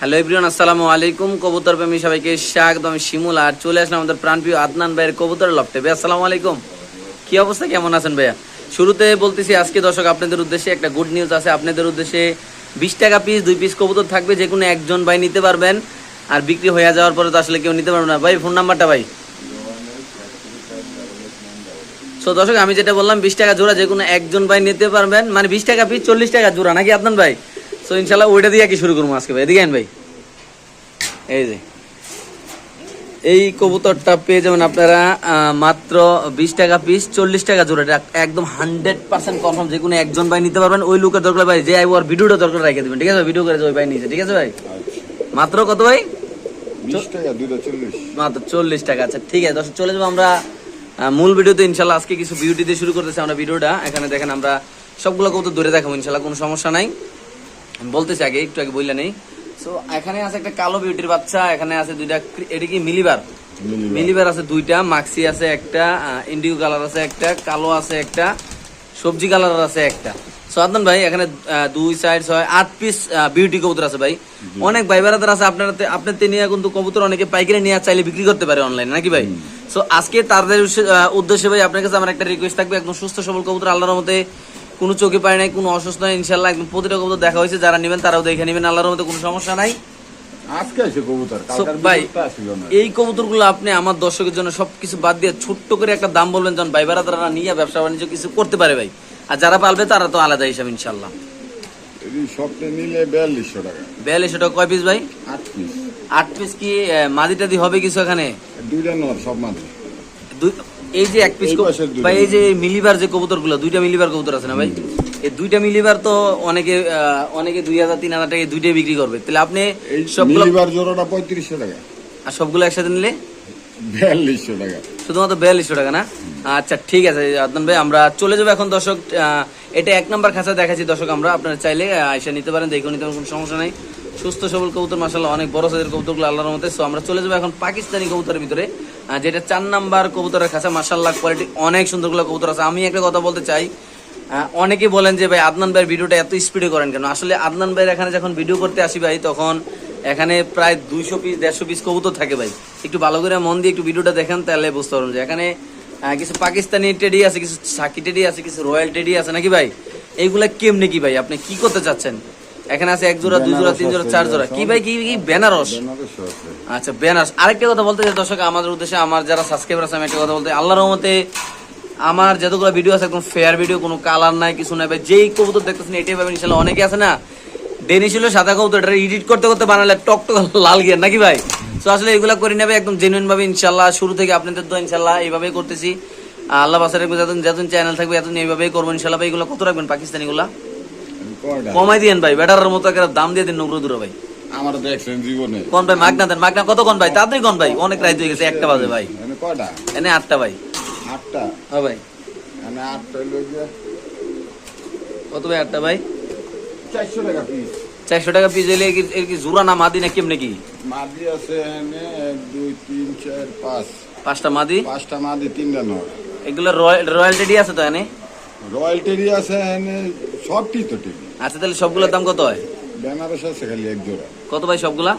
Hello everyone, আসসালামু আলাইকুম। কবুতর প্রেমী সবাইকে স্বাগত, আমি শিমুল, আর চলে আসলাম আমাদের প্রাণপ্রিয় আদনান ভাইয়ের কবুতর লফটে। ভাই আসসালামু আলাইকুম। কি অবস্থা? কেমন আছেন ভাইয়া? শুরুতে বলতেছি, আজকে দর্শক, আপনাদের উদ্দেশ্যে একটা গুড নিউজ আছে। আপনাদের উদ্দেশ্যে বিশ টাকা পিস দুই পিস কবুতর থাকবে, যে কোনো একজন ভাই নিতে পারবেন। আর বিক্রি হয়ে যাওয়ার পরে তো আসলে কেউ নিতে পারবে না। ভাই ফোন নাম্বারটা ভাই। সো দর্শক, আমি যেটা বললাম, বিশ টাকা জোড়া, যে কোনো একজন ভাই নিতে পারবেন। মানে বিশ টাকা পিস চল্লিশ টাকা জোড়া, নাকি আপনার ভাই? সো ইনশাল্লাহ ওইটা দিয়ে কি শুরু করব আজকে ভাই। এদিকে ভাই। এই যে। এই কবুতরটা পেয়ে যাবেন আপনারা মাত্র বিশ টাকা পিস চল্লিশ টাকা জোড়া। একদম হান্ড্রেড পার্সেন্ট কনফার্ম যে কোনো একজন ভাই নিতে পারবেন। ওই লুকের দরকার ভাই যে আইব আর ভিডিওটা দরকার রেখে দেবেন। ঠিক আছে ভিডিও করে ওই ভাই নিয়েছে। ঠিক আছে ভাই? মাত্র কত ভাই? মাত্র চল্লিশ টাকা। আচ্ছা ঠিক আছে দর্শক চলে যাব আমরা মূল ভিডিওতে। ইনশাল্লাহ আজকে কিছু বিউটি দিয়ে শুরু করতেছি আমরা ভিডিওটা। এখানে দেখেন আমরা সবগুলো কবুতর ধরে দেখাবো ইনশাল্লাহ কোনো সমস্যা নাই। বলতেছি আগে একটু আগে বললে নেই। সো এখানে আছে একটা কালো বিউটির বাচ্চা এখানে আছে দুইটা এটা কি মিলিবার? মিলিবার। আছে দুইটা মাক্সি আছে একটা ইন্ডিগো কালার আছে একটা কালো আছে একটা সবজি কালার আছে একটা। সো আদনান ভাই এখানে দুই সাইড ছয় আট পিস বিউটি কবুতর আছে ভাই। অনেক ভাই বেড়াদার আছে আপনার আপনার নিয়ে কিন্তু কবুতর অনেকে পাইকারি নিয়ে চাইলে বিক্রি করতে পারে অনলাইনে নাকি ভাই? সো আজকে তাদের উদ্দেশ্যে- উদ্দেশ্যে ভাই আপনার কাছে আমার একটা রিকোয়েস্ট থাকবে একদম সুস্থ সবল কবুতর আল্লাহর মতে কোনো চোখে পায় নাই কোনো অসুস্থ নাই ইনশাল্লাহ একদম প্রতিটা কবুতর দেখা হয়েছে যারা নেবেন তারাও দেখে নেবেন আল্লাহর মধ্যে কোনো সমস্যা নাই। ভাই এই কবুতরগুলো আপনি আমার দর্শকের জন্য সবকিছু বাদ দিয়ে ছোট্ট করে একটা দাম বলবেন যখন ভাই বেড়া তারা নিয়ে ব্যবসা বাণিজ্য কিছু করতে পারে ভাই। আর যারা পালবে তারা তো আলাদা হিসাব ইনশাল্লাহ। বিয়াল্লিশশো টাকা। কয় পিস ভাই? আট পিস কি মাদি টাদি হবে কিছু এখানে? দুইটা নর সব মাঝে দুই- এই যে এক পিস ভাই এই যে মিলিবার। যে কবুতরগুলো দুইটা মিলিবার কবুতর আছে না ভাই? এই দুইটা মিলিবার তো অনেকে অনেকে দুই হাজার তিন হাজার টাকা দুইটাই বিক্রি করবে। তাহলে আপনি সবগুলো মিলিবার জোড়াটা পঁয়ত্রিশশো টাকা। আর সবগুলো একসাথে নিলে? বিয়াল্লিশশো টাকা। শুধুমাত্র বিয়াল্লিশশো টাকা না? আচ্ছা ঠিক আছে আদনান ভাই আমরা চলে যাব এখন দর্শক এটা এক নম্বর খাঁচা দেখাচ্ছি দর্শক আমরা। আপনারা চাইলে আইসা নিতে পারেন দেখে নিতে পারেন কোনো সমস্যা নাই। সুস্থ সবল কবুতর মাসাল্লাহ অনেক বড় সাইজের কবুতরগুলো আল্লাহর মতে সো আমরা চলে যাব এখন পাকিস্তানি কবুতরের ভিতরে। যেটা চার নাম্বার কবুতরের খাঁচা মাসাল্লাহ কোয়ালিটি অনেক সুন্দরগুলো কবুতর আছে। আমি একটা কথা বলতে চাই অনেকে বলেন যে ভাই আদনান ভাইয়ের ভিডিওটা এত স্পিডে করেন কেন? আসলে আদনান ভাইয়ের এখানে যখন ভিডিও করতে আসি ভাই তখন এখানে প্রায় দুইশো পিস দেড়শো পিস কবুতর থাকে ভাই। একটু ভালো করে মন দিয়ে একটু ভিডিওটা দেখেন তাহলে বুঝতে পারবেন যে এখানে কিছু পাকিস্তানি টেডি আছে কিছু সাকি টেডি আছে কিছু রয়্যাল টেডি আছে নাকি ভাই? এইগুলা কেমনে কি ভাই? আপনি কি করতে চাচ্ছেন? এখানে আছে এক জোড়া দুই জোড়া তিন জোড়া চার জোড়া। কি ভাই কি কি বেনারস? আচ্ছা বেনারস আরেকটা কথা বলতে চাই দর্শক আমাদের উদ্দেশ্যে আমার যারা সাবস্ক্রাইবার আছে আমি একটা কথা বলতে আল্লাহর রহমতে আমার যতগুলো ভিডিও আছে একদম ফেয়ার ভিডিও কোনো কালার নাই কিছু নাই যেই কবুতর দেখতেছেন এটাই পাবেন ইনশাল্লাহ অনেকে আছে না? ডেনি ছিল সাদা কবুতর এটা এডিট করতে করতে বানালে টক টক লাল গিয়ে নাকি ভাই? তো আসলে এগুলা করে নেবে একদম জেনুইন ভাবে ইনশাল্লাহ শুরু থেকে আপনাদের তো ইনশাল্লাহ এইভাবেই করতেছি। আল্লাহ বাসার যতদিন যতদিন চ্যানেল থাকবে এতদিন এইভাবেই করব ইনশাল্লাহ ভাই এগুলো কত রাখবেন পাকিস্তানিগুলা? কমাই দিয়েন ভাই। বেটার মতো একটা দাম দিয়ে দিন নুগ্রো দূরে ভাই। আমার দেখছেন জীবনে। কোন ভাই মাগনা দেন মাগনা কত কোন ভাই? তাড়াতাড়ি কোন ভাই? অনেক রাত হয়ে গেছে একটা বাজে ভাই। কয়টা? এনে আটটা ভাই। আটটা? হ্যাঁ ভাই। কত ভাই আটটা ভাই? চারশো টাকা পিস চারশো টাকা পিস এলে কি- এর কি জোড়া না মাদি না কেমনে কি? মাদি আছে এক দুই তিন চার পাঁচ। পাঁচটা মাদি? পাঁচটা মাদি তিনটা নর এগুলো রয়্যাল টেডি আছে তো এনে? রয়্যাল আছে এখানে সবটি তো আচ্ছা তাহলে সবগুলোর দাম কত হয়? বেনারস আছে খালি এক জোড়া। কত ভাই সবগুলা?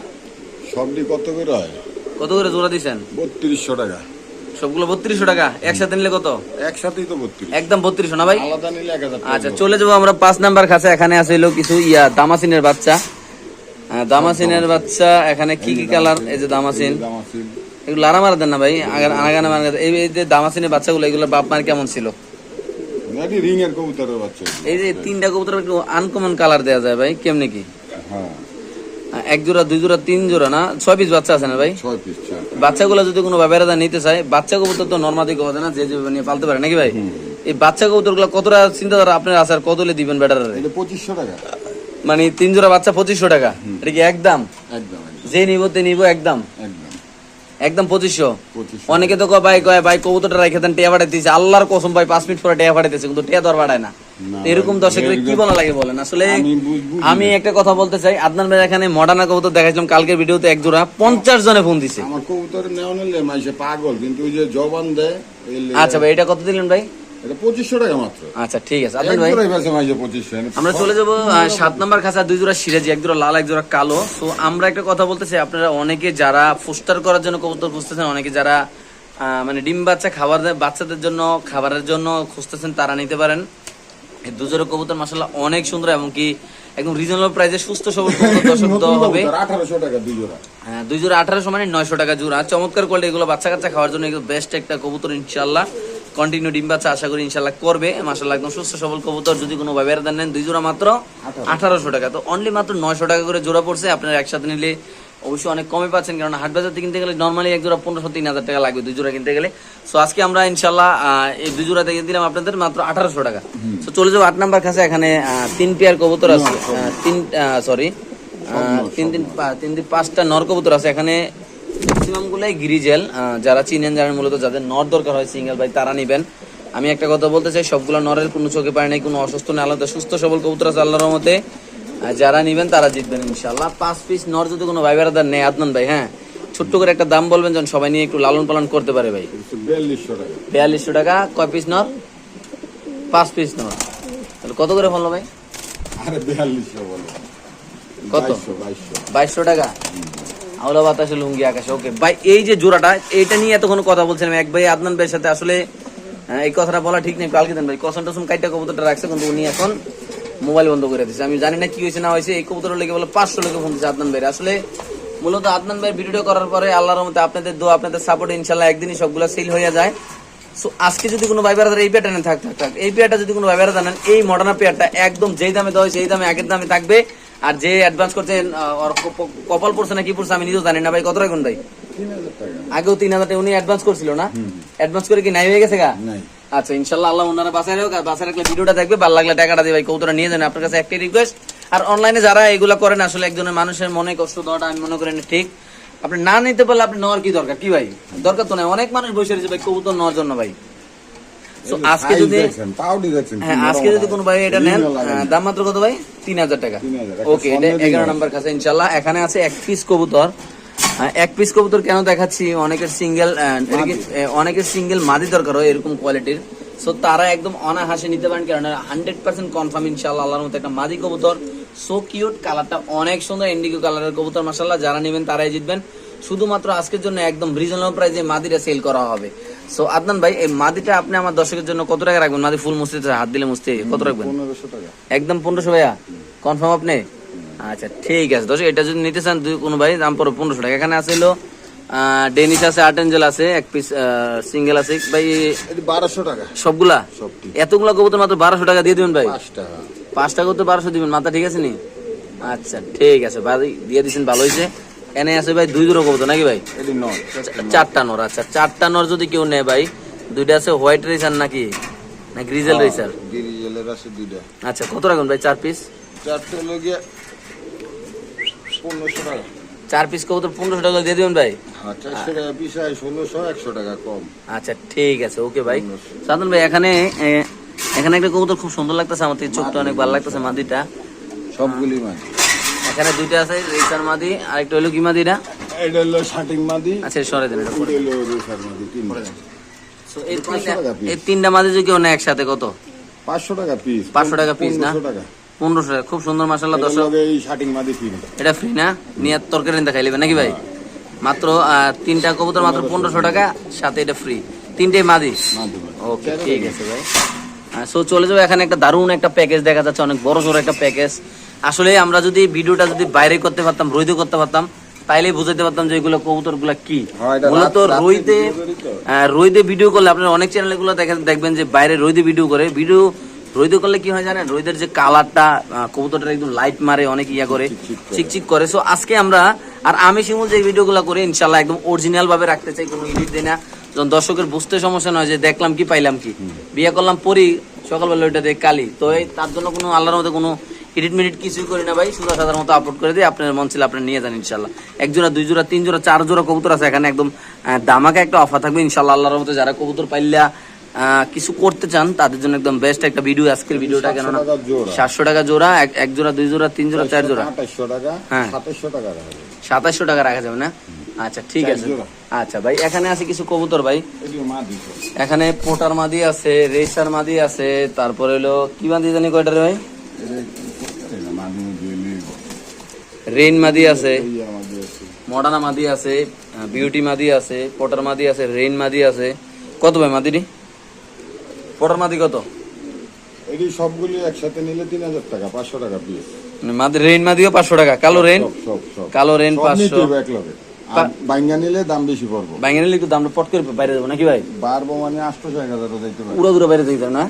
সবটি কত করে হয়? কত করে জোড়া দিছেন? বত্রিশশো টাকা। সবগুলো বত্রিশশো টাকা। একসাথে নিলে কত? একসাথেই তো বত্রিশ। একদম বত্রিশশো না ভাই? আলাদা নিলে এক হাজার আচ্ছা চলে যাব আমরা পাঁচ নাম্বার কাছে এখানে আছে হলো কিছু ইয়া দামাসিনের বাচ্চা। দামাসিনের বাচ্চা। এখানে কি কি কালার? এই যে দামাসিন। এগুলো লারা মারা দেন না ভাই? আগান মারা এই যে দামাসিনের বাচ্চাগুলো এগুলো বাপ মার কেমন ছিল? নাকি রিং এর কবুতরের বাচ্চা এই যে তিনটা কবুতর একটু আনকমন কালার দেওয়া যায় ভাই কেমনে কি? হ্যাঁ। এক জোড়া দুই জোড়া তিন জোড়া না? ছয় পিস বাচ্চা আছে না ভাই? ছয় পিস বাচ্চাগুলো যদি কোনো ব্যবহার নিতে চায় বাচ্চা কবুতর তো নর্মাদি কথা না যে যেভাবে নিয়ে পালতে পারে নাকি ভাই? এই বাচ্চা কবুতরগুলো কতটা চিন্তাধারা আপনার আছে আর কতলে দিবেন ব্যাটারে এটা পঁচিশশো টাকা। মানে তিন জোড়া বাচ্চা পঁচিশশো টাকা। এটা কি একদম? একদম একদম। যে নিব তে নিব একদম। একদম। একদম পঁচিশশো। অনেকে তো কয় ভাই কয় ভাই কবুতরটা রেখে দেন টিয়া পাঠাইতেছে আল্লাহর কসম ভাই পাঁচ মিনিট পরে টিয়া পাঠাইতেছে কিন্তু টিয়া দর পাঠায় না। এরকম দর্শকের কি বলা লাগে বলেন? আসলে আমি। একটা কথা বলতে চাই আদনান ভাই এখানে মডার্না কবুতর দেখাইছিলাম কালকের ভিডিওতে এক জোড়া পঞ্চাশ জনে ফোন দিছে। আমার কবুতর নেওয়া নিলে মাইসে পাগল কিন্তু ওই যে জবান দেয় আচ্ছা ভাই এটা কত দিলেন ভাই? আচ্ছা ঠিক আছে। ভাই? জোড়াই বেচে মাইছে পঁচিশশো আমরা চলে যাব সাত নাম্বার খাঁচা দুই জোড়া সিরাজি এক জোড়া লাল এক জোড়া কালো। তো আমরা একটা কথা বলতেছি আপনারা অনেকে যারা ফুস্টার করার জন্য কবুতর খুঁজতেছেন অনেকে যারা মানে ডিম বাচ্চা খাবার বাচ্চাদের জন্য খাবারের জন্য খুঁজতেছেন তারা নিতে পারেন। এই দুজোড়া কবুতর মাসাল্লাহ অনেক সুন্দর এবং কি একদম রিজনেবল প্রাইসে সুস্থ সবল দর্শক দেওয়া হবে। দুই জোড়া। হ্যাঁ আঠারোশো মানে নয়শো টাকা জোড়া। চমৎকার কোয়ালিটি এগুলো বাচ্চা কাচ্চা খাওয়ার জন্য বেস্ট একটা কবুতর ইনশাল্লাহ কন্টিনিউ ডিম বাচ্চা আশা করি ইনশাল্লাহ করবে। মাসাল্লাহ একদম সুস্থ সবল কবুতর। যদি কোনো ব্যবহার দেন নেন দুই জোড়া মাত্র আঠারোশো। টাকা। তো অনলি মাত্র নয়শো টাকা করে জোড়া পড়ছে। আপনারা একসাথে নিলে অবশ্যই অনেক কমে পাচ্ছেন। কারণ হাট বাজার থেকে কিনতে গেলে নর্মালি এক জোড়া পনেরোশো তিন হাজার টাকা লাগবে। দুই জোড়া কিনতে গেলে। সো আজকে আমরা ইনশাল্লাহ এই দুই জোড়া থেকে দিলাম আপনাদের মাত্র আঠারোশো টাকা। তো চলে যাব আট নাম্বার কাছে এখানে তিন পেয়ার কবুতর আছে। তিন সরি তিন পা- তিন দিন পাঁচটা নর কবুতর আছে। এখানে ম্যাক্সিমাম গুলাই গিরিজেল যারা চিনেন জানেন মূলত যাদের নর দরকার হয় সিঙ্গেল ভাই তারা নিবেন। আমি একটা কথা বলতে চাই সবগুলো নরের কোনো চোখে পায় নাই কোনো অসুস্থ নেই আলাদা সুস্থ সবল কবুতর আছে আল্লাহর আর যারা নিবেন তারা জিতবেন ইনশাল্লাহ পাঁচ পিস নর যদি কোনো ভাই বেড়াদার নেই আদনান ভাই হ্যাঁ ছোট্ট করে একটা দাম বলবেন যেন সবাই নিয়ে একটু লালন পালন করতে পারে ভাই। বিয়াল্লিশশো টাকা। কয় পিস নর? পাঁচ পিস নর। তাহলে কত করে ফেলল ভাই? আরে বিয়াল্লিশশো বলে। কত? বাইশশো টাকা? আওলা বাতাসে লুঙ্গি আকাশে। ওকে ভাই, এই যে জোড়াটা এইটা নিয়ে এতক্ষণ কথা বলছিলাম। এক ভাই আদনান ভাইয়ের সাথে আসলে এই কথাটা বলা ঠিক নেই। কালকে দেন ভাই, কসম টসম কাইটা কবুতরটা রাখছে, কিন্তু উনি এখন মোবাইল বন্ধ করে দিচ্ছে আমি জানি না কি হয়েছে, না হয়েছে, এই কবুতর লেগে বলে পাঁচশো লোকে ফোন দিচ্ছে আদনান ভাইয়ের। আসলে মূলত আদনান ভাইয়ের ভিডিও করার পরে আল্লাহর মধ্যে আপনাদের দোয়া, আপনাদের সাপোর্ট ইনশাল্লাহ একদিনই সবগুলো সেল হয়ে যায়। সো আজকে যদি কোনো ভাই বেড়াদার এই পেয়ারটা নেন থাক থাক এই পেয়ারটা যদি কোনো ভাই বেড়াদার নেন, এই মডার্না পেয়ারটা একদম যেই দামে দেওয়া হয় সেই দামে আগের দামে থাকবে। আর যে অ্যাডভান্স করছে কপাল পড়ছে না কি পড়ছে আমি নিজেও জানি না ভাই। কত রাখুন ভাই? আগেও তিন হাজার টাকা উনি অ্যাডভান্স করছিল না? অ্যাডভান্স করে কি নাই হয়ে গেছে গা? আচ্ছা ইনশাল্লাহ আল্লাহ ওনারা বাসায় আর বাসায় রাখলে ভিডিওটা দেখবে ভালো লাগলে টাকাটা দিয়ে ভাই কৌতরা নিয়ে যান। আপনার কাছে একটাই রিকোয়েস্ট আর অনলাইনে যারা এগুলো করেন আসলে একজনের মানুষের মনে কষ্ট দেওয়াটা আমি মনে করি না ঠিক। আপনি না নিতে পারলে আপনি নেওয়ার কি দরকার? কি ভাই? দরকার তো নাই। অনেক মানুষ বসে রয়েছে ভাই কবুতর নেওয়ার জন্য ভাই। আজকে যদি হ্যাঁ আজকে যদি কোনো ভাই এটা নেন না। দাম মাত্র কত ভাই? তিন হাজার টাকা। ওকে এটা এগারো নাম্বার কাছে ইনশাল্লাহ। এখানে আছে এক পিস কবুতর। এক পিস কবুতর কেন দেখাচ্ছি? অনেকের সিঙ্গেল অনেকের সিঙ্গেল মাদি দরকার হয় এরকম কোয়ালিটির সো তারা একদম অনাহাসে নিতে পারেন কারণ হান্ড্রেড পার্সেন্ট কনফার্ম ইনশাল্লাহ আল্লাহর মতো একটা মাদি কবুতর। সো কিউট কালারটা অনেক সুন্দর ইন্ডিগো কালারের কবুতর মাসাল্লাহ যারা নেবেন তারাই জিতবেন। শুধুমাত্র আজকের জন্য একদম রিজনেবল প্রাইসে মাদিটা সেল করা হবে। সো আদনান ভাই এই মাদিটা আপনি আমার দর্শকের জন্য কত টাকা রাখবেন? মাদি ফুল হাত দিলে কত রাখবেন? একদম পনেরোশো ভাইয়া? কনফার্ম আপনি? আচ্ছা ঠিক আছে। দর্শক এটা যদি নিতে চান দুই কোনো ভাই দাম পড়ো পনেরোশো টাকা। এখানে আছে হলো ডেনিস আছে আর্ট এঞ্জেল আছে এক পিস সিঙ্গেল আছে। ভাই বারোশো টাকা। সবগুলা? এতগুলা কবুতর মাত্র বারোশো টাকা দিয়ে দিবেন ভাই? পাঁচ টাকা। পাঁচ টাকা তো বারোশো দিবেন মাথা ঠিক আছে নি? আচ্ছা ঠিক আছে ভাই দিয়ে দিচ্ছেন ভালো হয়েছে। এনে আছে ভাই দুই দুটো কবুতর নাকি ভাই? নয় চারটা নর আচ্ছা। চারটা নর যদি কেউ নেয় ভাই দুইটা আছে হোয়াইট রেসার নাকি? না গ্রিজেল রেসার? গিরিজেলের আছে দুইটা। আচ্ছা কত রাখুন ভাই চার পিস চারটে পনেরোশো টাকা। চার পিস কবুতর পনেরোশো টাকা দিয়ে দিবেন ভাই? হ্যাঁ হয় আচ্ছা ঠিক আছে ওকে ভাই। সাধন ভাই এখানে এখানে একটা কবুতর খুব সুন্দর লাগতেছে আমার চোখটা অনেক ভালো লাগতেছে মাদিটা। সবগুলি মাছ এখানে দুইটা আছে রেসার মাদি আর একটা হলো কি মাদিটা? এটা এটা হলো শাটিং মাদি। আচ্ছা সরে দেন এটা এটা হলো রেসার মাদি তিনটা। So, এই তিনটা- এই তিনটা মাদি যদি কেউ নেয় একসাথে কত? পাঁচশো টাকা পিস 500 টাকা piece না? পনেরোশো টাকা। পনেরোশো টাকা খুব সুন্দর মাসাল্লাহ দর্শক। এই শাটিং মাদি ফ্রি এটা ফ্রি না? নিয়ে তরকারি দেখাই নেবেন নাকি ভাই? মাত্র তিনটা কবুতর মাত্র পনেরোশো টাকা সাথে এটা ফ্রি তিনটে মাদি? মাদি ওকে ঠিক আছে ভাই। সো চলে যাব এখানে একটা দারুণ একটা প্যাকেজ দেখা যাচ্ছে অনেক বড় সড়ো একটা প্যাকেজ আসলে আমরা যদি ভিডিওটা যদি বাইরে করতে পারতাম রইতে করতে পারতাম তাইলেই বুঝাতে পারতাম যে এগুলো কবুতরগুলা কি। হ্যাঁ, মূলত রইতে। আহ, রইতে ভিডিও করলে আপনারা অনেক চ্যানেলগুলো দেখবেন যে বাইরে রইতে ভিডিও করে। ভিডিও রইতে করলে কি হয় জানেন? রইদের যে কালারটা কবুতরটা একদম লাইট মারে অনেক ইয়া করে চিকচিক করে। সো আজকে আমরা আর আমি শিমুল যে ভিডিওগুলো করি ইনশাল্লাহ একদম অরিজিনাল ভাবে রাখতে চাই কোনো এডিট দিই না। যখন দর্শকের বুঝতে সমস্যা নয় যে দেখলাম কি পাইলাম কি। বিয়ে করলাম পরি সকালবেলা ওইটা দেখ কালি। তো এই তার জন্য কোনো আল্লাহর মধ্যে কোনো এডিট মিডিট কিছুই করি না ভাই সুদা সাদার মতো আপলোড করে দিই আপনার মন ছিল আপনি নিয়ে যান ইনশাল্লাহ এক জোড়া দুই জোড়া তিন জোড়া চার জোড়া কবুতর আছে এখানে একদম দামাকা একটা অফার থাকবে ইনশাল্লাহ আল্লাহর মতো যারা কবুতর পাইলা কিছু করতে চান তাদের জন্য একদম বেস্ট একটা ভিডিও আজকের ভিডিওটা কেন 700 টাকা জোড়া। সাতশো টাকা জোড়া এক- জোড়া দুই জোড়া তিন জোড়া চার জোড়া। হ্যাঁ। সাতাশশো টাকা রাখা যাবে। সাতাশশো টাকা রাখা যাবে না? আচ্ছা ঠিক আছে। আচ্ছা ভাই এখানে আছে কিছু কবুতর ভাই? এখানে পোটার মাদি আছে রেসার মাদি আছে তারপরে হলো কি মাদি জানি কয়টা রে ভাই এটা মা দিয়ে দিয়ে নিব রেইন মাদি আছে এই মডার্না মাদি আছে। বিউটি মাদি আছে পটার মাদি আছে রেইন মাদি আছে। কত ভাই মাদিটি? পটার মাদি কত? এটি সবগুলি একসাথে নিলে তিন হাজার টাকা পাঁচশো টাকা পিস মানে মাদি রেইন মাদিও পাঁচশো টাকা কালো রেইন? কালো রেন সব পাঁচশো। বাইঙ্গা নিলে দাম বেশি পড়ব। বাইঙ্গা নিলে একটু দামটা পট করে বাইরে দেবো নাকি ভাই? বারবো মানে আটশো যাইতে পারে। উড়ো দূরে বাইরে দিতে না?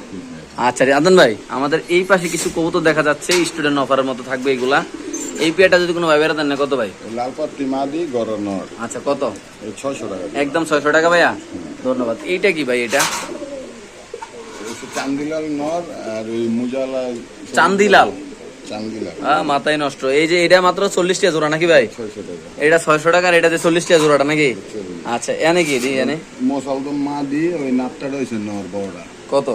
আচ্ছা আদন ভাই আমাদের এই পাশে কিছু কবুতর দেখা যাচ্ছে স্টুডেন্ট অফারের মতো থাকবে এগুলা। এই পেয়াটা যদি কোনো ভাই বেড়াতেন না কত ভাই? লাল পাত্তি মা দি গরনর আচ্ছা কত? ছয়শো টাকা একদম ছয়শো টাকা ভাইয়া। ধন্যবাদ। এইটা কি ভাই এটা? চান্দিলাল নর আর ওই মুজালা চান্দিলাল। মাথায় নষ্ট। এই যে এটা মাত্র চল্লিশ টাকা জোড়া নাকি ভাই? এটা ছয়শো টাকা আর এটাতে চল্লিশ টাকা জোড়াটা নাকি? আচ্ছা এনে কি দি এনে? মশালদম মা দিয়ে ওই নাপটা রয়েছে নর বড়টা কত?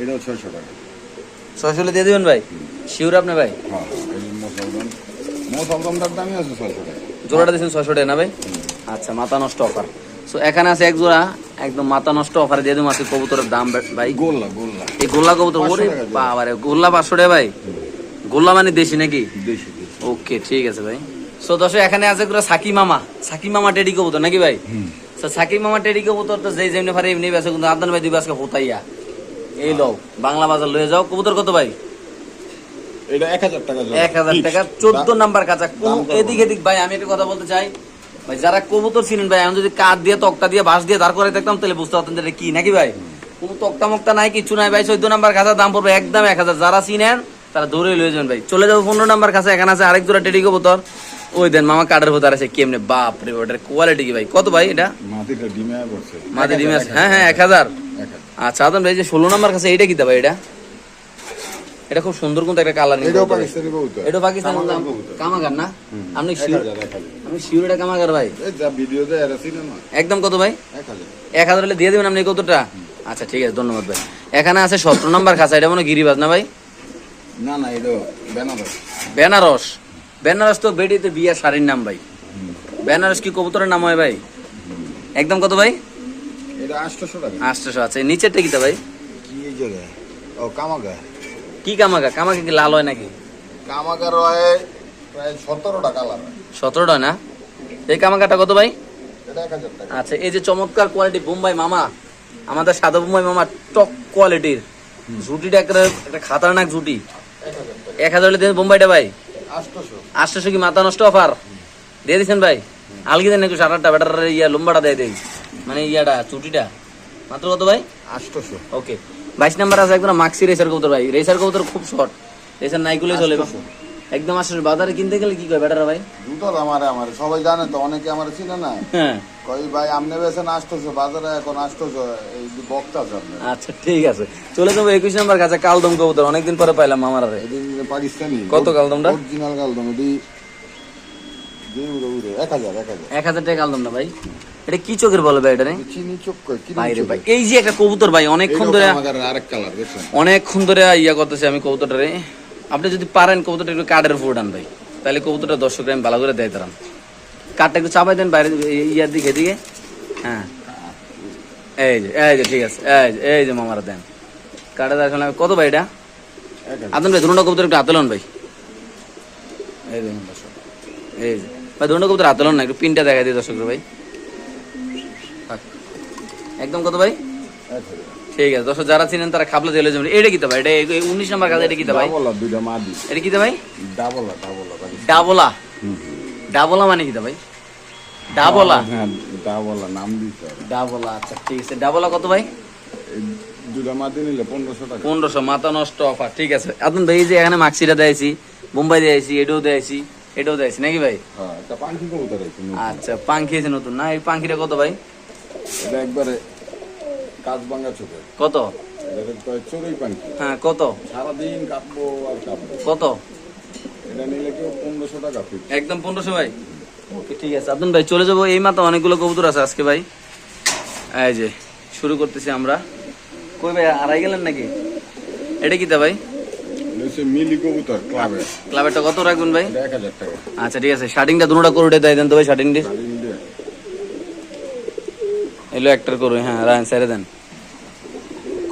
এটাও ছয়শো টাকা। ছয়শো দিয়ে দিবেন ভাই? শিওর আপনি ভাই? হ্যাঁ এই দামই আছে ছয়শো টাকা। জোড়াটা দিয়েছেন ছয়শো টাকা না ভাই? আচ্ছা মাথা নষ্ট অফার। সো এখানে আছে এক জোড়া একদম মাথা নষ্ট অফার দিয়ে দিন আছে কবুতরের দাম ভাই। গোল্লা গোল্লা। এই গোল্লা কবুতর ওরে 500 টাকা বাবারে গোল্লা পাঁচশো টাকা ভাই? গোল্লা মানে দেশি নাকি? দেশি ওকে ঠিক আছে ভাই। সো দর্শক এখানে আছে পুরো সাকি মামা। সাকি মামা টেডি কবুতর নাকি ভাই? সাকি মামা টেডি কবুতর তো যেই যেমনি পারে এমনি বেছে কিন্তু আদান ভাই দিবে আজকে হোতাইয়া। এই লও বাংলা বাজার লয়ে যাও। কবুতর কত ভাই? এটা এক হাজার টাকা এক হাজার টাকা চোদ্দ নাম্বার কাঁচা এদিক এদিক ভাই আমি একটা কথা বলতে চাই। ভাই যারা কবুতর চিনেন ভাই আমি যদি কাঠ দিয়ে তক্তা দিয়ে বাঁশ দিয়ে দাঁড় করে দেখতাম তাহলে বুঝতে পারতেন যে কি নাকি ভাই? কোনো তক্তা মক্তা নাই কিছু নাই ভাই চোদ্দ নাম্বার কাঁচা দাম পড়বে একদম এক হাজার। যারা চিনেন তারা দৌড়ে লয়ে যাবেন ভাই। চলে যাব পনেরো নাম্বার কাছে এখানে আছে আরেক জোড়া টেডি কবুতর। ওই দেন মামা কাঠের ভোতার আছে কেমনে? বাপ রে ওটার কোয়ালিটি কি ভাই? কত ভাই এটা? মাটিটা ডিমে আছে। হ্যাঁ হ্যাঁ এক হাজার। আচ্ছা আদম ভাই যে ষোলো নাম্বার কাছে এটা কি ভাই এটা? এটা খুব সুন্দর কিন্তু একটা কালার কবুতর। এটা পাকিস্তান কামাগার না? আপনি শিওর। আমি শিওর এটা কামাগার ভাই? একদম কত ভাই? এক হাজার। হলে দিয়ে দেবেন আপনি কতটা আচ্ছা ঠিক আছে ধন্যবাদ ভাই। এখানে আছে সতেরো নাম্বার খাঁচা এটা মনে গিরিবাজ না ভাই? না না এটা বেনারস। বেনারস। বেনারস তো বেডিতে বিয়া শাড়ির নাম ভাই। বেনারস কি কবুতরের নাম হয় ভাই? একদম কত ভাই? এটা টাকা। আছে। নিচেরটা ভাই? কি এই জায়গায়? ও কামাগা কি কামাগা? কামাগা কি লাল হয় নাকি? প্রায় কালার। না? এই কামাগাটা কত ভাই? এটা টাকা। আচ্ছা এই যে চমৎকার কোয়ালিটি বোম্বাই মামা আমাদের সাদা বোম্বাই মামা টপ কোয়ালিটির ঝুটিটা একটা একটা খাতারনাক ঝুটি। এক হাজার টাকা। বোম্বাইটা ভাই? আটশোশো। আটশোশো কি মাথা নষ্ট অফার? দিয়ে দিচ্ছেন ভাই? আলগি দেন একটু সাত আটটা ব্যাটার ইয়া লম্বাটা দেয় দেই। মানে ইয়াটা চুটিটা। মাত্র কত ভাই? আটশোশো। ওকে। বাইশ নাম্বার আছে একদম মাক্সি রেসার কবুতর ভাই। রেসার কবুতর খুব শর্ট। রেসার নাইকুলে চলে একদম আসলে বাজারে কিনতে গেলে কি কয় ভাই? দুটো আমারে আমারে। সবাই জানে তো অনেকে আমার চিনে না। হ্যাঁ। কই ভাই আমনে বেছেন বাজারে এখন আটশোশো। এই বক্তা আচ্ছা ঠিক আছে। চলে যাব একুশ নাম্বার কাছে কালদম কবুতর। অনেকদিন পরে পাইলাম আমার পাকিস্তানি। কত কালদমটা? অরিজিনাল কালদম। এটি এক হাজার এক হাজার। টাকা না ভাই? এটা কি চোখের বলে ভাই এটা রে? চিনি চোখ ভাই রে ভাই এই যে একটা কবুতর ভাই অনেকক্ষণ ধরে আরেক কালার দেখছেন? অনেকক্ষণ ধরে ইয়া করতেছে আমি কবুতরটারে। আপনি যদি পারেন কবুতরটা একটু কাঠের উপর উঠান ভাই তাহলে কবুতরটা দর্শকরা আমি ভালো করে দেয় তারাম কাঠটা একটু চাপাই দেন বাইরে ইয়ার দিকে দিকে হ্যাঁ। এই যে এই যে ঠিক আছে এই যে এই যে মামারা দেন। কত ভাই এটা? আদন ভাই ধরুন কবুতর একটু হাতলন ভাই। এই দেখুন এই যে। ভাই ধরুন কবুতর হাতলন না একটু পিনটা দেখা দিই দর্শক ভাই। একদম কত ভাই? ঠিক আছে দর্শক যারা চিনেন তারা খাবলা চলে যাবেন। এটা কিতা ভাই? এটা উনিশ নাম্বার কাজ এটা কিতা ভাই? এটা কিতা ভাই? ডাবলা ডাবলা ডাবলা। ডাবলা মানে কিতা ভাই? ডাবলা হ্যাঁ ডাবলা নাম দিতে ডাবলা আচ্ছা ঠিক আছে। ডাবলা কত ভাই? দুটা মাদি নিলে পনেরোশো টাকা। পনেরোশো মাথা নষ্ট অফার ঠিক আছে। আপনি ভাই যে এখানে মাক্সিটা দিয়েছি বোম্বাই দিয়েছি এটাও দিয়েছি এটাও দিয়েছি নাকি ভাই? হ্যাঁ। আচ্ছা পাঙ্খি আছে নতুন। না এই পাঙ্খিটা কত ভাই? এটা একবারে কাজ ভাঙ্গা চোখে কত? হ্যাঁ কত? সারাদিন কাঁপবো আর কাঁপবো কত? এটা নিলে কেউ পনেরোশো টাকা একদম পনেরোশো ভাই? ওকে ঠিক আছে। আব্দুল ভাই চলে যাব। এই মাত্র অনেকগুলো কবুতর আছে আজকে ভাই। এই যে শুরু করতেছি আমরা। কই ভাই আড়াই গেলেন নাকি? এটা কিতা ভাই? এটা হচ্ছে মিলি কবুতর ক্লাবে ক্লাবেরটা কত রাখবেন ভাই? টাকা। আচ্ছা ঠিক আছে। শার্টিংটা দুটোটা করে দেয় দেন তো ভাই শার্টিং দিয়ে। শাড়ি এলো একটার করো হ্যাঁ রায়ন স্যারে দেন।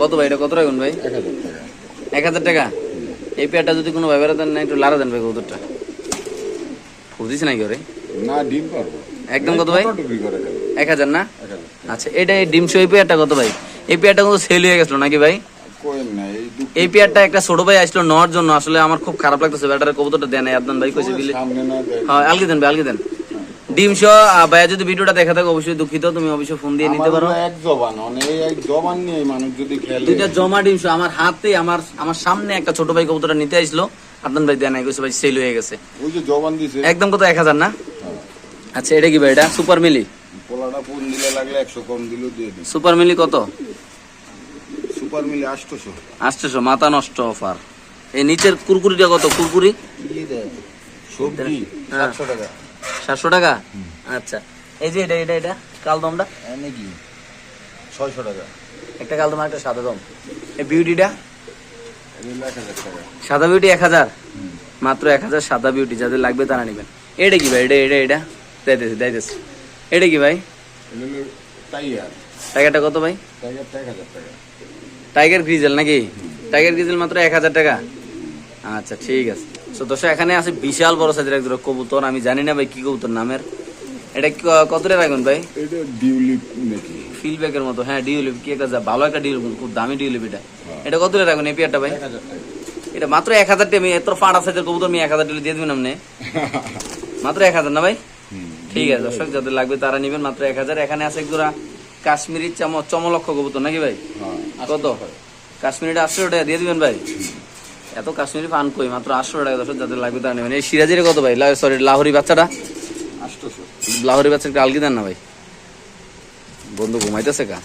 কত ভাই এটা কত রাখুন ভাই? এক হাজার টাকা। এক হাজার টাকা? এই পেয়ারটা যদি কোনো ব্যবহার দেন না একটু লারা দেন ভাই কবুতরটা। বুঝিস নাকি ওরে? না ডিম পারব। একদম কত ভাই? বিক্রি করে খালি। এক হাজার না? আচ্ছা এটা এই ডিম এই পেয়ারটা কত ভাই? এই পেয়ারটা কিন্তু সেল হয়ে গেছিল নাকি ভাই? এই পেয়ারটা একটা ছোট ভাই আসলো নেওয়ার জন্য। আসলে আমার খুব খারাপ লাগতেছে ব্যাটার কবুতরটা দেন আদনান ভাই কইছে বিলি। হ্যাঁ আলগে দেন ভাই আলগে দেন। ডিম শো ভাইয়া যদি ভিডিওটা দেখা থাকে অবশ্যই দুঃখিত তুমি অবশ্যই ফোন দিয়ে নিতে পারো। এক জবান এক জবান নিয়ে মানুষ যদি খেলে। দুইটা জমা ডিম শো আমার হাতে আমার আমার সামনে একটা ছোট ভাই কবুতরটা নিতে আসলো। আদনান ভাই দেন কইছে ভাই সেল হয়ে গেছে। ওই যে জবান দিছে। একদম কত এক হাজার না? আচ্ছা এটা কি ভাই এটা? সুপার মিলি পোলাটা ফোন দিলে লাগলে একশো কম দিলেও দিয়ে দিই সুপার মিলি কত? সুপার মিলে আটশোশো। আসতেছো মাথা নষ্ট অফার। এই নিচের কুরকুরিটা কত? কুরকুরি? সবজি হ্যাঁ। সাতশো টাকা। সাতশো টাকা? আচ্ছা। এই যে এটা এটা এটা কালদমটা এনে কি ছয়শো টাকা। একটা কালদম একটা সাদা দম। এই বিউটিটা? সাদা বিউটি এক হাজার? মাত্র এক হাজার সাদা বিউটি যাদের লাগবে তারা নেবেন। এটা কি ভাই? এটা এটা এটা? দাইতেছি দাইতেছি এটা কি ভাই? টাইগারটা কত ভাই? টাইগারটা এক হাজার টাকা। টাইগার গ্রিজেল নাকি? টাইগার গ্রিজেল মাত্র এক হাজার টাকা। আচ্ছা ঠিক আছে। তো দর্শক এখানে আছে বিশাল বড় সাইজের এক কবুতর। আমি জানি না ভাই কি কবুতর নামের। এটা ক- কত টাকা রাখবেন ভাই? এটা ডিউলিপ নাকি? ফিলব্যাকের মতো। হ্যাঁ ডিউলিপ কি একটা যা- ভালো একটা ডিউলিপ খুব দামি ডিউলিপ এটা। এটা কত টাকা রাখবেন এই পেয়ারটা ভাই? এক এটা মাত্র এক হাজার টাকা। আমি এত ফাটা সাইজের কবুতর আমি এক হাজার টাকা দিয়ে দিবেন আপনি? মাত্র এক হাজার না ভাই? ঠিক আছে দর্শক যাদের লাগবে তারা নিবেন মাত্র এক হাজার। এখানে আছে একজোড়া কাশ্মীরি চম চমলক্ষ কবুতর নাকি ভাই? হ্যাঁ, কত? কাশ্মীরিটা আটশো টাকা দিয়ে দিবেন ভাই? এত কাশ্মীরি পান কই? মাত্র আটশো টাকা দর্শক যাদের লাগবে তারা নেবেন। এই সিরাজির কত ভাই? সরি লাহোরি বাচ্চাটা? লাহোরি বাচ্চাটা আলগি দেন না ভাই? বন্ধু ঘুমাইতেছে কা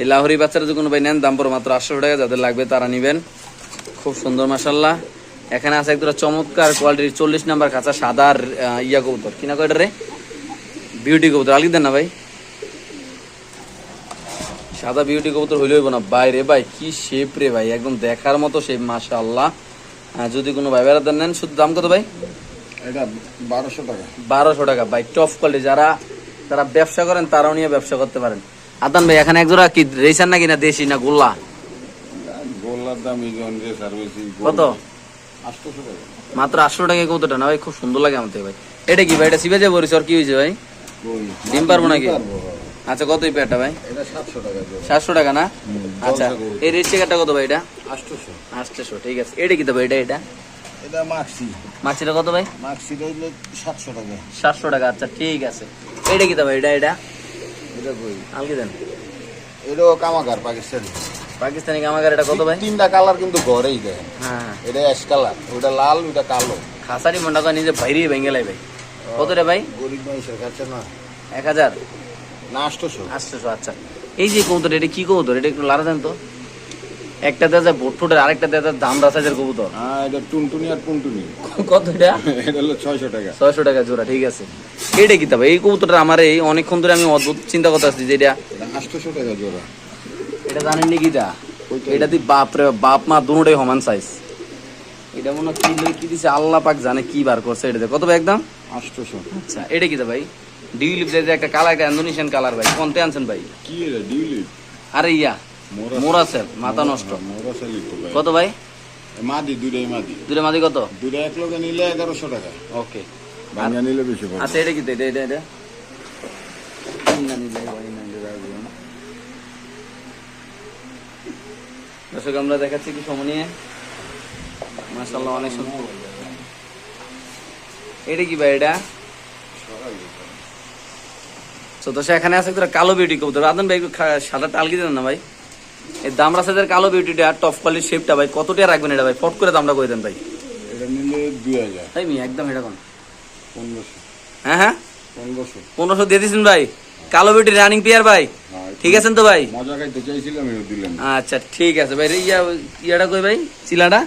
এই লাহোরি বাচ্চাটা যদি কোনো ভাই নেন দাম পড়ে মাত্র আটশো টাকা যাদের লাগবে তারা নিবেন। খুব সুন্দর মাসাল্লাহ এখানে আছে একদম চমৎকার কোয়ালিটির চল্লিশ নাম্বার কাঁচা সাদা আর, ইয়া কবুতর। কিনা কয়টা রে বিউটি কবুতর। আলগি দেন না ভাই? সাদা বিউটি কবুতর হইলে হইব না। বাইরে ভাই কি শেপ রে ভাই একদম দেখার মতো শেপ মাশাআল্লাহ। আহ, যদি কোনো ভাই বেড়াতে নেন শুধু দাম কত ভাই? এটা বারোশো টাকা। বারোশো টাকা। ভাই টপ কোয়ালিটি যারা যারা ব্যবসা করেন তারাও নিয়ে ব্যবসা করতে পারেন। আদান ভাই এখানে একজোড়া কি রেসার নাকি না দেশি না গোল্লা? গোল্লার দাম কত? মাত্র আটশো টাকা কতটা না ভাই? খুব সুন্দর লাগে আমাদের ভাই। এটা কি ভাই? এটা সিবে যে বলিস আর কি হয়েছে ভাই? ডিম পারব নাকি? আচ্ছা কত এই পেয়ারটা ভাই? এটা সাতশো টাকা না? আচ্ছা এই রেড চেকারটা কত ভাই এটা? আটশোশো। আটশো ঠিক আছে। এটা কি তো ভাই এটা এটা? এটা মাক্সি। কত ভাই? মাক্সিটা সাতশো টাকা। সাতশো টাকা আচ্ছা ঠিক আছে। এটা কি তো ভাই এটা এটা? এটা কই? আলগি দেন। এটাও কামাকার পাকিস্তানি। পাকিস্তানি কামাগার এটা কত ভাই? তিনটা কালার কিন্তু ঘরেই দেয়। হ্যাঁ। এটা অ্যাশ কালার ওটা লাল ওটা কালো। খাসারি মন্ডা নিজে বাইরে ভেঙে লাই ভাই। কত রে ভাই? গরিব মানুষের কাছে না। এক হাজার? না আটশোশো। আটশোশো আচ্ছা। এই যে কবুতর এটা কি কবুতর? এটা একটু লারা দেন তো। একটা দেওয়া যায় বোট ফুটের আরেকটা দেওয়া যায় দামরা সাইজের কবুতর। হ্যাঁ এটা টুনটুনি আর টুনটুনি কত এটা? এটা হলো ছয়শো টাকা। ছয়শো টাকা জোড়া ঠিক আছে। এইটা কি তবে? এই কবুতরটা আমার এই অনেকক্ষণ ধরে আমি অদ্ভুত চিন্তা করতে আসছি যে এটা এটা আটশোশো টাকা জোড়া। এটা জানেন নাকি এটা? এটা দি বাপ রে বাপ মা দুটোই সমান সাইজ এটা মনে হয় কি দিছে আল্লাহ পাক জানে কি বার করছে এটা কত ভাই একদম? আটশোশো। আচ্ছা এটা কি তো ভাই? ডিউলিপ যে একটা কালার একটা ইন্দোনেশিয়ান কালার ভাই কোনতে আনছেন ভাই? কি এটা ডিউলিপ? আরে ইয়া মোরা মোরাসেল মাথা নষ্ট। মোরা সালি ভাই। কত ভাই? মাদি দুটাই মাদি। দুটো মাঝে কত? দুটা এক লোকে নিলে এগারোশো টাকা। ওকে। বাংলা নিলে বেশি আচ্ছা এটা কি এটা এটা এটা? দর্শক আমরা দেখাচ্ছি কি সময় নিয়ে। অনেক সুন্দর। এটা কি ভাই এটা? তো দর্শক এখানে আছে একটা কালো বিউটি কবুতর। আদন ভাই একটু সাদা টালকি দেন না ভাই। এই দামরা সাইজের কালো বিউটিটা আর টপ কোয়ালিটির শেপটা ভাই। কত টাকা রাখবেন এটা ভাই? ফট করে দামটা করে দেন ভাই। এটা নিলে দুই হাজার। তাই মি একদম এটা কোন? পনেরোশো। হ্যাঁ হ্যাঁ? পনেরোশো। পনেরোশো দিয়ে দিচ্ছেন ভাই। কালো বিউটি রানিং পেয়ার ভাই। ঠিক আছেন তো ভাই? মজা খাইতে চাইছিলাম এটা দিলেন আচ্ছা ঠিক আছে ভাই। ইয়া ইয়াটা কই ভাই? চিলাটা?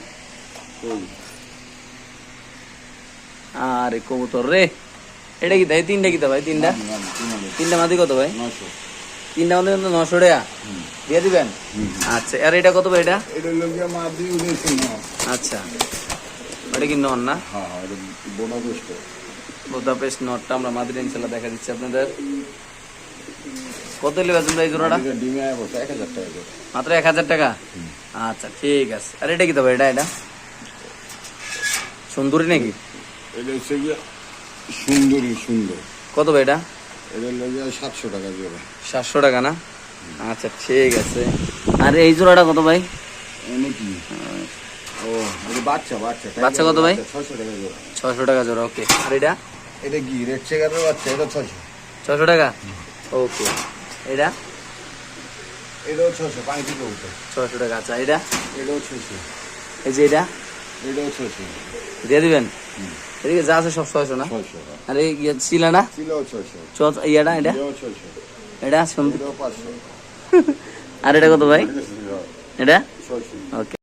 আরে কবুতর রে। এটা কি তাই তিনটা কি তো ভাই? তিনটা। তিনটা মাদি কত ভাই? তিনটা মাদি কিন্তু নশো টাকা। দিয়ে দিবেন? আচ্ছা আর এটা কত ভাই এটা? এটা। আচ্ছা। ওটা কি নন না? এটা নটটা আমরা মাদির ইনশাল্লাহ দেখা দিচ্ছি আপনাদের। কত বেচেন ভাই এই জোড়াটা? এটা মাত্র এক হাজার টাকা? আচ্ছা ঠিক আছে। আর এটা কি তবে এটা এটা? সুন্দরী নাকি? এটা সুন্দরী সুন্দর। কত ভাই এটা? এটা লেগে সাতশো টাকা জোড়া। সাতশো টাকা না? আচ্ছা ঠিক আছে। আর এই জোড়াটা কত ভাই? ও বাচ্চা বাচ্চা। বাচ্চা কত ভাই? ছয়শো টাকা জোড়া। ছশো টাকা জোড়া ওকে। আর এটা? এটা কি রেড চেকারের বাচ্চা? এটা ছয়শো। ছশো টাকা? ওকে। এটা? এটাও ছয়শো পানি থেকে উঠে ছশো টাকা আচ্ছা এটা? এটাও ছয়শো। এই যে এটা? এটাও ছয়শো। দিয়ে দিবেন? এদিকে যা আছে সব ছয়শো না? ছয়শো আর এই ইয়ে না? ইয়েটা এটা? এটা আর এটা কত ভাই? এটা ওকে।